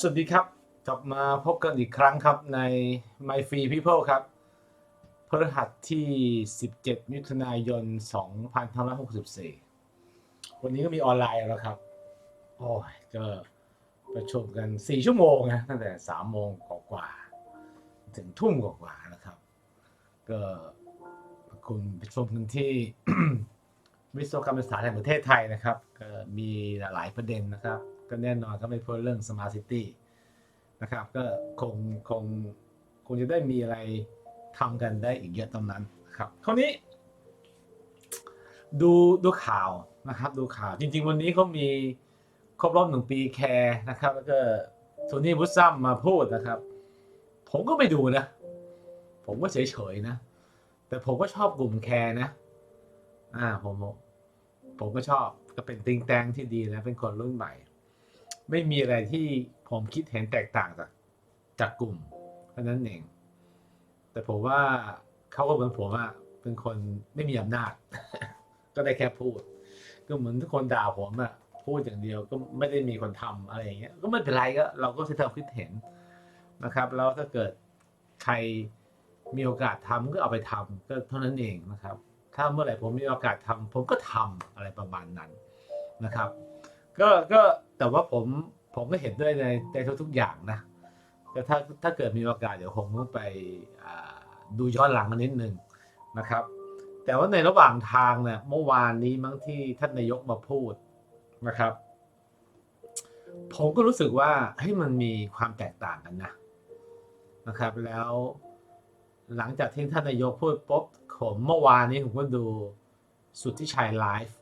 สวัสดีครับ กลับมาพบกันอีกครั้งครับใน My Free People ครับพฤหัสที่ 17 มิถุนายน 2564 วันนี้ก็มีออนไลน์แล้วครับ โอ้ยก็ประชุมกัน 4 ชั่วโมงนะตั้งแต่ 3 โมงกว่าถึงทุ่มกว่านะครับ ก็คุณประชุมกันที่วิศวกรรมศาสตร์แห่งประเทศไทยนะครับ ก็มีหลายประเด็นนะครับ ก็แน่นอนก็ไม่พ้นเรื่อง Smart City นะครับ ก็คงคงคงจะได้มีอะไรทำกันได้อีกเยอะตรงนั้นนะครับคราวนี้ ดูดูข่าวนะครับ ดูข่าวจริง ๆ วันนี้เขามีครบรอบหนึ่งปีแคร์นะครับ แล้วก็โทนี่บุซัมมาพูดนะครับ ผมก็ไปดูนะ ผมก็เฉยๆนะ แต่ผมก็ชอบกลุ่มแคร์นะอ่าผมผมก็ชอบก็เป็นติงแตงที่ดีนะ เป็นคนรุ่นใหม่ ไม่มีอะไรที่ผมคิดเห็นแตกต่างจากจากกลุ่มเพราะนั้นเอง แต่ผมว่าเขาก็เหมือนผมอะเป็นคนไม่มีอำนาจ ก็ได้แค่พูด ก็เหมือนทุกคนด่าผมอะพูดอย่างเดียวก็ไม่ได้มีคนทำอะไรอย่างเงี้ย ก็ไม่เป็นไรก็เราก็แสดงความคิดเห็นนะครับ แล้วถ้าเกิดใครมีโอกาสทำก็เอาไปทำก็เท่านั้นเองนะครับ ถ้าเมื่อไหร่ผมมีโอกาสทำผมก็ทำอะไรประมาณนั้นนะครับ ก็ก็แต่ว่าผมผมก็เห็นด้วยในในทุกๆอย่างนะแต่ถ้าถ้าเกิดมีโอกาสเดี๋ยวคงต้องไปดูย้อนหลังกันนิดนึงนะครับ แต่ว่าในระหว่างทางเนี่ยเมื่อวานนี้มั้งที่ท่านนายกมาพูดนะครับ ผมก็รู้สึกว่าให้ยมันมีความแตกต่างกันนะนะครับ แล้วหลังจากที่ท่านนายกพูดปุ๊บผมเมื่อวานนี้ผมก็ดูสุดที่ชัยไลฟ์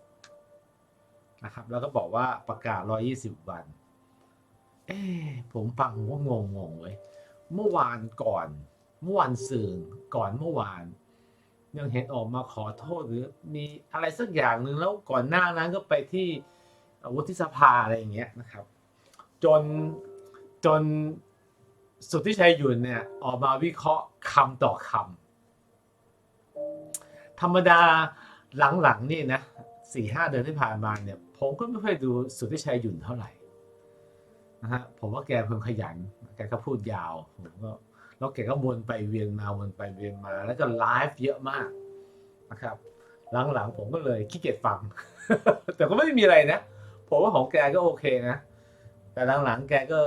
นะครับ แล้วก็บอกว่าประกาศ 120 วัน เอ๊ะผมฟังผมก็งงงงๆเว้ยเมื่อวานก่อน เมื่อวานสื่อก่อนเมื่อวาน ยังเห็นออกมาขอโทษหรือมีอะไรสักอย่างหนึ่งแล้วก่อนหน้านั้นก็ไปที่วุฒิสภาอะไรอย่างเงี้ยนะครับ จนจนสุทธิชัยหยุ่นเนี่ยออกมาวิเคราะห์คำต่อคำธรรมดาหลังๆนี่นะสี่ห้าเดือนที่ผ่านมาเนี่ย ผมก็ไม่ค่อยดูสุทธิชัยหยุ่นเท่าไหร่นะฮะผมว่าแกเป็นคนขยัน แกก็พูดยาวผมก็แล้วแกก็วนไปเวียนมาวนไปเวียนมา แล้วก็ไลฟ์เยอะมากนะครับ หลังๆผมก็เลยขี้เกียจฟัง แต่ก็ไม่มีอะไรนะ ผมว่าของแกก็โอเคนะ แต่หลังๆแกก็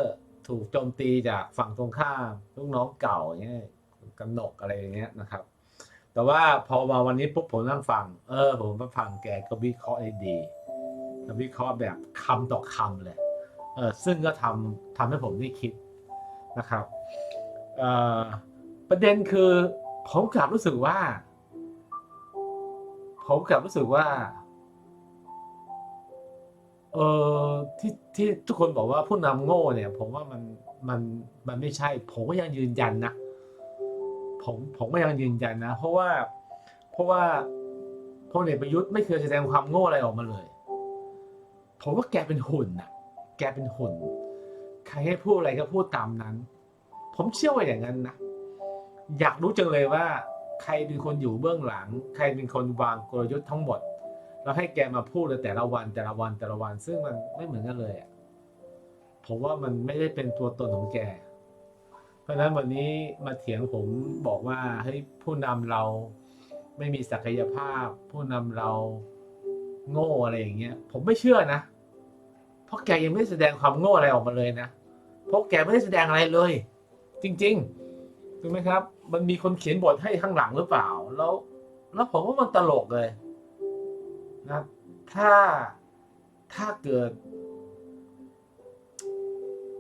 ถูกโจมตีจากฝั่งตรงข้ามลูกน้องเก่าอย่างเงี้ยกำหนกอะไรอย่างเงี้ยนะครับ แต่ว่าพอมาวันนี้ปุ๊บผมนั่งฟัง เออ ผมมาฟังแกก็วิเคราะห์ได้ดี ววิเคราะห์แบบคำต่อคำเลยเออซึ่งก็ทำทำให้ผมได้คิดนะครับเอ่อประเด็นคือผมกลับรู้สึกว่า ผมกลับรู้สึกว่าเออที่ที่ทุกคนบอกว่าผู้นำโง่เนี่ย ผมว่ามันมันมันไม่ใช่ ผมก็ยังยืนยันนะผมผมก็ยังยืนยันนะ เพราะว่าเพราะว่าพลเอกประยุทธ์ไม่เคยแสดงความโง่อะไรออกมาเลย ผมว่าแกเป็นหุ่นน่ะแกเป็นหุ่น ใครให้พูดอะไรก็พูดตามนั้น ผมเชื่อว่าอย่างนั้นนะ อยากรู้จังเลยว่า ใครเป็นคนอยู่เบื้องหลัง ใครเป็นคนวางกลยุทธ์ทั้งหมดแล้วให้แกมาพูดแต่ละวันแต่ละวันแต่ละวัน ซึ่งมันไม่เหมือนกันเลยอะผมว่ามันไม่ได้เป็นตัวตนของแก เพราะนั้นวันนี้มาเถียงผมบอกว่าเฮ้ยผู้นำเราไม่มีศักยภาพ ผู้นำเราโง่อะไรอย่างเงี้ย ผมไม่เชื่อนะ ราะแกยังไม่แสดงความโง่อะไรออกมาเลยนะเพราะแกไม่ได้แสดงอะไรเลย จริงๆถูกไหมครับ มันมีคนเขียนบทให้ข้างหลังหรือเปล่า แล้ว แล้วผมว่ามันตลกเลยนะถ้าถ้าเกิด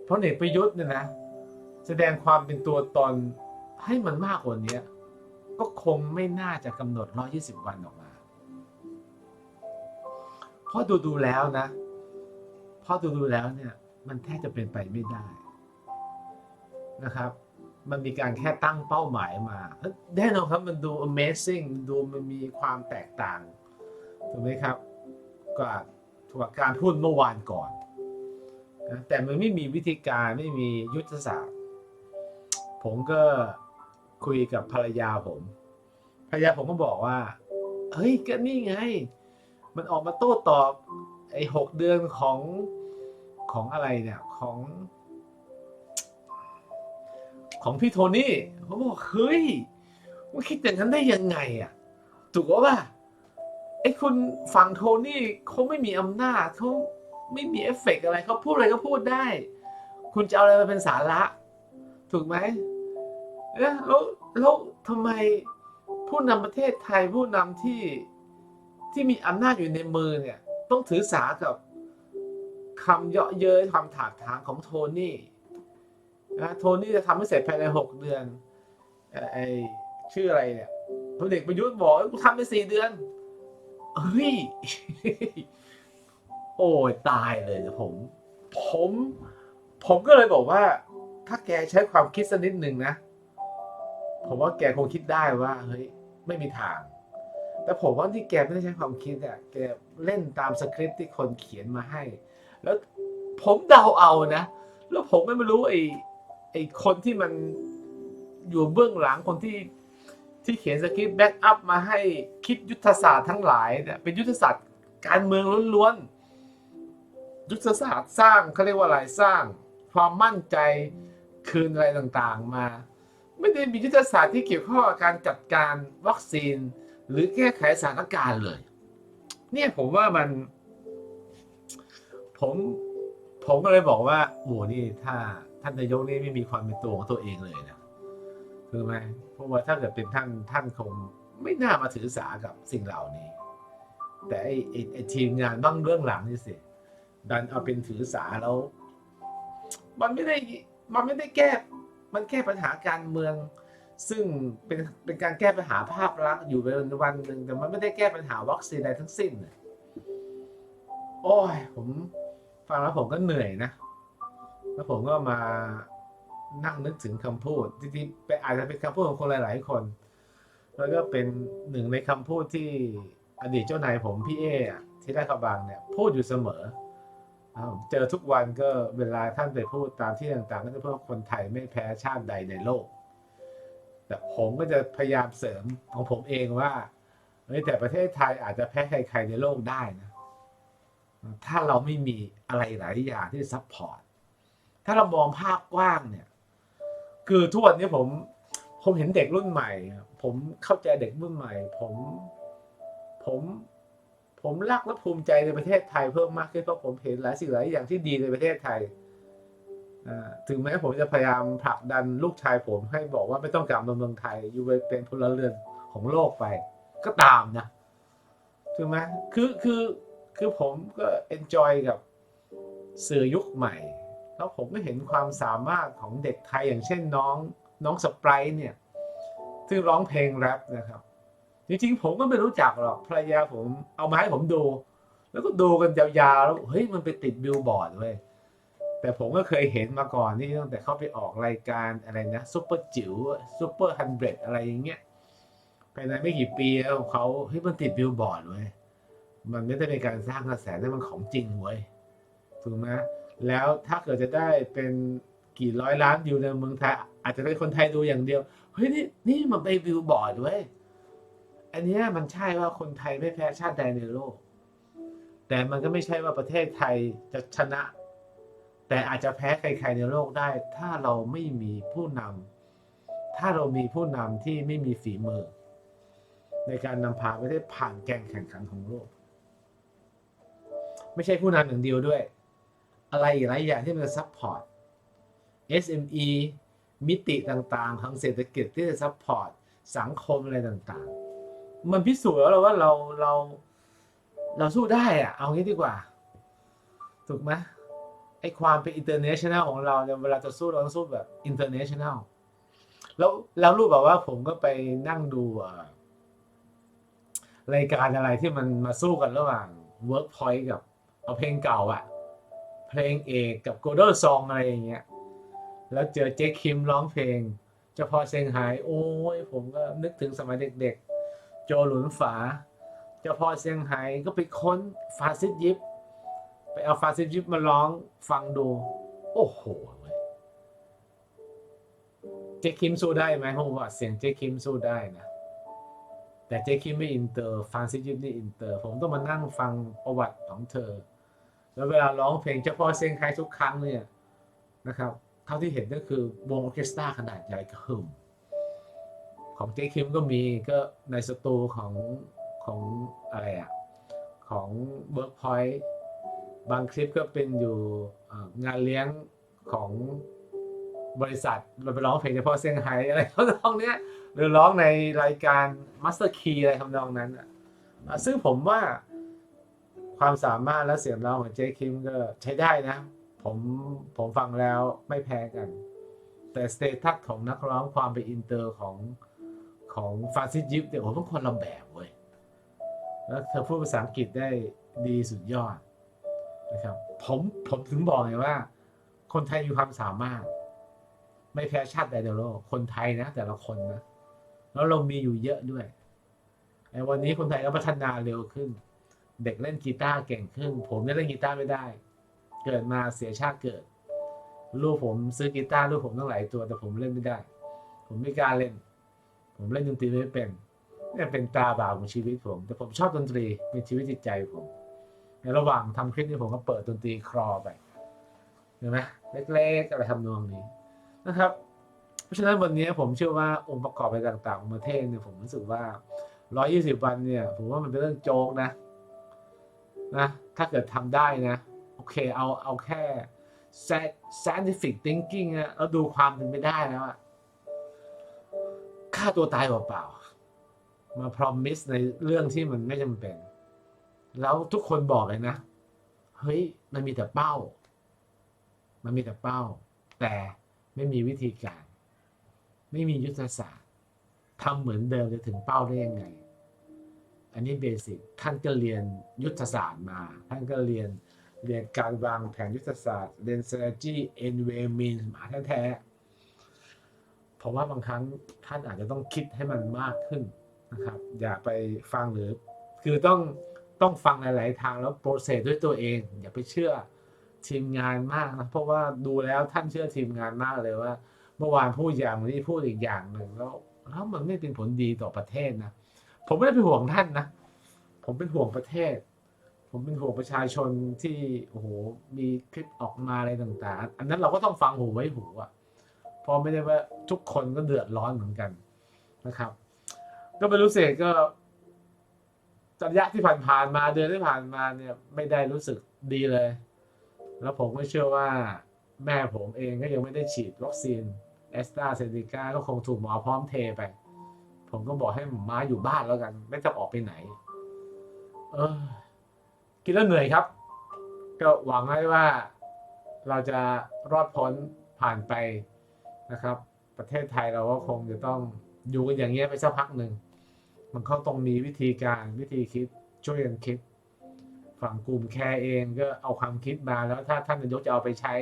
พลเอกประยุทธ์เนี่ยนะ แสดงความเป็นตัวตนให้มันมากกว่านี้ก็คงไม่น่าจะกำหนด 120 วันออกมา เพราะดูดูแล้วนะ เพราะดูดูๆแล้วเนี่ยมันแทบจะเป็นไปไม่ได้นะครับ มันมีการแค่ตั้งเป้าหมายมาแน่นอนครับมันดู amazing ดูมันมีความแตกต่างถูกไหมครับก็ถูกการพูดเมื่อวานก่อนนะแต่มันไม่มีวิธีการไม่มียุทธศาสตร์ ผมก็คุยกับภรรยาผมภรรยาผมก็บอกว่า เฮ้ยก็นี่ไง มันออกมาโต้ตอบ ไอ้หกเดือนของของอะไรเนี่ยของ ของพี่โทนี่เขาบอกเฮ้ยมันคิดอย่างนั้นได้ยังไงอะถูกป่ะไอ้คุณฝั่งโทนี่เขาไม่มีอำนาจเขาไม่มีเอฟเฟกต์อะไรเขาพูดอะไรก็พูดได้ คุณจะเอาอะไรมาเป็นสาระ ถูกไหมแล้วแล้วทำไมผู้นำประเทศไทยผู้นำที่ที่มีอำนาจอยู่ในมือเนี่ย ต้องถือสากับคำเยาะเย้ยคำถากถางของโทนี่นะโทนี่จะทำให้เสร็จภายในหกเดือนเอ่อไอชื่ออะไรเนี่ยพลเอกประยุทธ์บอกกูทำไปสี่เดือนเฮ้ยโอ้ยตายเลยผม ผม ผมก็เลยบอกว่า ถ้าแกใช้ความคิดสักนิดหนึ่งนะ ผมว่าแกคงคิดได้ว่า เฮ้ย ไม่มีทาง แต่ผมว่าที่แกไม่ได้ใช้ความคิดอะแกเล่นตามสคริปต์ที่คนเขียนมาให้ แล้วผมเดาเอานะ แล้วผมไม่รู้ไอ้ไอ้คนที่มันอยู่เบื้องหลังคนที่ที่เขียนสคริปต์แบ็กอัพมาให้คิดยุทธศาสตร์ทั้งหลายเนี่ยเป็นยุทธศาสตร์การเมืองล้วนๆ ยุทธศาสตร์สร้างเขาเรียกว่าอะไรสร้าง ความมั่นใจคืนอะไรต่างๆมา ไม่ได้มียุทธศาสตร์ที่เกี่ยวข้องกับการจัดการวัคซีน หรือแก้ไขสถานการณ์เลย เนี่ยผมว่ามัน ผม ผมก็เลยบอกว่าโอ้นี่ถ้าท่านนายกนี่ไม่มีความเป็นตัวของตัวเองเลยนะคือไหมเพราะว่าถ้าเกิดเป็นท่านท่านคงไม่น่ามาถือสากับสิ่งเหล่านี้ แต่ไอ้ไอ้ทีมงานบ้างเรื่องหลังนี่สิดันเอาเป็นถือสาแล้ว มันไม่ได้มันไม่ได้แก้ มันแก้ปัญหาการเมือง ซึ่งเป็นเป็นการแก้ปัญหาภาพลักษณ์อยู่เป็นวันหนึ่งแต่มันไม่ได้แก้ปัญหาวัคซีนใดทั้งสิ้นโอ้ยผมฟังแล้วผมก็เหนื่อยนะ แล้วผมก็มานั่งนึกถึงคำพูดจริงๆเป็นอาจจะเป็นคำพูดของคนหลาย ๆ คน แล้วก็เป็นหนึ่งในคำพูดที่อดีตเจ้านายผมพี่เอที่ได้ขบางเนี่ยพูดอยู่เสมอเจอทุกวันก็เวลาท่านไปพูดตามที่ต่างๆ ก็จะพูดว่าคนไทยไม่แพ้ชาติใดในโลก แต่ผมก็จะพยายามเสริมของผมเองว่าแต่ประเทศไทยอาจจะแพ้ใครๆในโลกได้นะ ถ้าเราไม่มีอะไรหลายอย่างที่ซัพพอร์ต ถ้าเรามองภาพกว้างเนี่ย คือทุกวันนี้ผมผมเห็นเด็กรุ่นใหม่ ผมเข้าใจเด็กรุ่นใหม่ ผมผมผมรักและภูมิใจในประเทศไทยเพิ่มมากขึ้นเพราะผมเห็นหลายสิ่งหลายอย่างที่ดีในประเทศไทย ถึงแม้ผมจะพยายามผลักดันลูกชายผมให้บอกว่าไม่ต้องกลับมาเมืองไทย อยู่ไปเป็นพลเรือนของโลกไป ก็ตามนะถูกไหมคือคือคือผมก็เอนจอยกับสื่อยุคใหม่ แล้วผมก็เห็นความสามารถของเด็กไทยอย่างเช่นน้องน้องสไปร์เนี่ยซึ่งร้องเพลงแรปนะครับ จริงๆ ผมก็ไม่รู้จักหรอกภรรยาผมเอามาให้ผมดู แล้วก็ดูกันยาวๆแล้วเฮ้ยมันไปติดบิลบอร์ดเว้ย แต่ผมก็เคยเห็นมาก่อนนี่ตั้งแต่เขาไปออกรายการอะไรนะซุปเปอร์จิ๋วซุปเปอร์ฮันเดรดอะไรอย่างเงี้ยภายในไม่กี่ปีแล้วเขาเฮ้ยมันติดบิลบอร์ดเว้ยมันไม่ได้เป็นการสร้างกระแสแต่มันของจริงเว้ยถูกไหมแล้วถ้าเกิดจะได้เป็นกี่ร้อยล้านวิวในเมืองไทยอาจจะได้คนไทยดูอย่างเดียวเฮ้ยนี่นี่มันไปบิลบอร์ดเว้ยอันนี้มันใช่ว่าคนไทยไม่แพ้ชาติใดในโลก แต่มันก็ไม่ใช่ว่าประเทศไทยจะชนะ แต่อาจจะแพ้ใครๆในโลกได้ ถ้าเราไม่มีผู้นำถ้าเรามีผู้นำที่ไม่มีฝีมือ ในการนำพาประเทศผ่านแกงแข่งขันของโลก ไม่ใช่ผู้นำอย่างเดียวด้วย อะไรหลายอย่างที่มันจะซัพพอร์ต SME มิติต่างๆ ทางเศรษฐกิจที่จะซัพพอร์ตสังคมอะไรต่างๆ มันพิสูจน์แล้วเราว่าเราเราเราสู้ได้อะเอางี้ดีกว่า ถูกไหม ไอความเป็น international ของเราเนี่ยเวลาจะสู้เราต้องสู้แบบ international แนล้วแล้วรู้แบบว่าผมก็ไปนั่งดูอะรายการอะไรที่มันมาสู้กันระหว่าง Workpoint กับเอาเพลงเก่าอะเพลงเอกกับโกลเด้ซองอะไรอย่างเงี้ยแล้วเจอเจ๊คิมร้องเพลงเฉพาะเซงไฮ้โอ้ยผมก็นึกถึงสมัยเด็กๆ โจหลุนฝาเจ้าพ่อเซียงไฮ้ก็ไปค้นฟาซิสยิป ไปเอาฟาซิสยิปมาร้องฟังดู โอ้โหเจ๊คิมสู้ได้ไหมผมว่าเสียงเจ๊คิมสู้ได้นะ แต่เจ๊คิมไม่อินเตอร์ฟาซิสยิปนี่อินเตอร์ ผมต้องมานั่งฟังประวัติของเธอ แล้วเวลาร้องเพลงเจ้าพ่อเซียงไฮ้ทุกครั้งเนี่ยนะครับเท่าที่เห็นก็คือวงออเคสตราขนาดใหญ่ก็หึมของเจคิมก็มีก็ในสตูของของอะไรอะของเวิร์กพอยต์ บางคลิปก็เป็นอยู่งานเลี้ยงของบริษัทเราไปร้องเพลงเฉพาะเซี่ยงไฮ้อะไรทำนองเนี้ยหรือร้องในรายการ Master Key อะไรทำนองนั้นอะอะซึ่งผมว่าความสามารถและเสียงร้องของเจคิมก็ใช้ได้นะ ผมผมฟังแล้วไม่แพ้กัน แต่สเตตัสของนักร้องความเป็นอินเตอร์ของของฟรานซิสยิปเนี่ยผมเป็นคนละแบบเว้ยแล้วเธอพูดภาษาอังกฤษได้ดีสุดยอด นะครับผมผมถึงบอกไงว่า คนไทยมีความสามารถ ไม่แพ้ชาติใดในโลกคนไทยนะ แต่ละคนนะ แล้วเรามีอยู่เยอะด้วยไอ้วันนี้คนไทยก็พัฒนาเร็วขึ้น เด็กเล่นกีตาร์เก่งขึ้น ผมเนี่ยเล่นกีตาร์ไม่ได้ เกิดมาเสียชาติเกิด ลูกผมซื้อกีตาร์ลูกผมตั้งหลายตัว แต่ผมเล่นไม่ได้ ผมไม่กล้าเล่น ผมเล่นดนตรีไม่เป็นเนี่ยเป็นตาบาปของชีวิตผม แต่ผมชอบดนตรีเป็นชีวิตจิตใจผม ในระหว่างทำคลิปนี้ผมก็เปิดดนตรีคลอไปเห็นไหมเล็กๆอะไรทำนองนี้นะครับ เพราะฉะนั้นวันนี้ผมเชื่อว่าองค์ประกอบไรต่างๆของประเทศเนี่ยผมรู้สึกว่า 120 วันเนี่ย ผมว่ามันเป็นเรื่องโจ๊กนะนะถ้าเกิดทำได้นะ โอเคเอาเอาแค่ scientific thinking อะแล้วดูความเป็นไปได้แล้วอะฆ่าตัวตายเปล่าๆมา promise ในเรื่องที่มันไม่จำเป็น แล้วทุกคนบอกเลยนะ เฮ้ย มันมีแต่เป้า มันมีแต่เป้า แต่ไม่มีวิธีการ ไม่มียุทธศาสตร์ทำเหมือนเดิมจะถึงเป้าได้ยังไง อันนี้เบสิก ท่านก็เรียนยุทธศาสตร์มา ท่านก็เรียนเรียนการวางแผนยุทธศาสตร์ เรียน strategy end way means มาแท้ๆเพราะว่าบางครั้งท่านอาจจะต้องคิดให้มันมากขึ้นนะครับ อย่าไปฟังหรือ คือต้อง ต้องฟังหลาย ๆ ทางแล้วโปรเซสด้วยตัวเอง อย่าไปเชื่อทีมงานมากนะเพราะว่าดูแล้วท่านเชื่อทีมงานมากเลยว่า เมื่อวานพูดอย่างนี้พูดอีกอย่างหนึ่งแล้วแล้วมันไม่เป็นผลดีต่อประเทศนะผมไม่ได้เป็นห่วงท่านนะ ผมเป็นห่วงประเทศ ผมเป็นห่วงประชาชนที่โอ้โหมีคลิปออกมาอะไรต่างๆ อันนั้นเราก็ต้องฟังหูไว้หูอะพราะไม่ได้ว่าทุกคนก็เดือดร้อนเหมือนกันนะครับ ก็ไม่รู้สึกก็ ระยะที่ผ่านๆมาเดือนที่ผ่านมาเนี่ยไม่ได้รู้สึกดีเลย แล้วผมก็เชื่อว่าแม่ผมเองก็ยังไม่ได้ฉีดวัคซีนแอสตราเซเนกาก็คงถูกหมอพร้อมเทไป ผมก็บอกให้หมาอยู่บ้านแล้วกัน ไม่ต้องออกไปไหน เออคิดแล้วเหนื่อยครับ ก็หวังไว้ว่าเราจะรอดพ้นผ่านไปนะครับ ประเทศไทยเราก็คงจะต้องอยู่กันอย่างเงี้ยไปสักพักหนึ่ง มันก็ต้องมีวิธีการวิธีคิดช่วยกันคิด ฝั่งกลุ่มแคร์เองก็เอาความคิดมาแล้วถ้าท่านนายกจะเอาไปใช้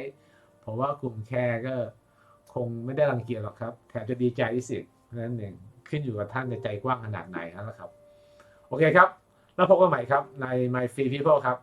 ผมว่ากลุ่มแคร์ก็คงไม่ได้รังเกียจหรอกครับแถมจะดีใจที่สุดนั่นเองขึ้นอยู่กับท่านจะใจกว้างขนาดไหนนะครับ โอเคครับ แล้วพบกันใหม่ครับใน My Free People ครับ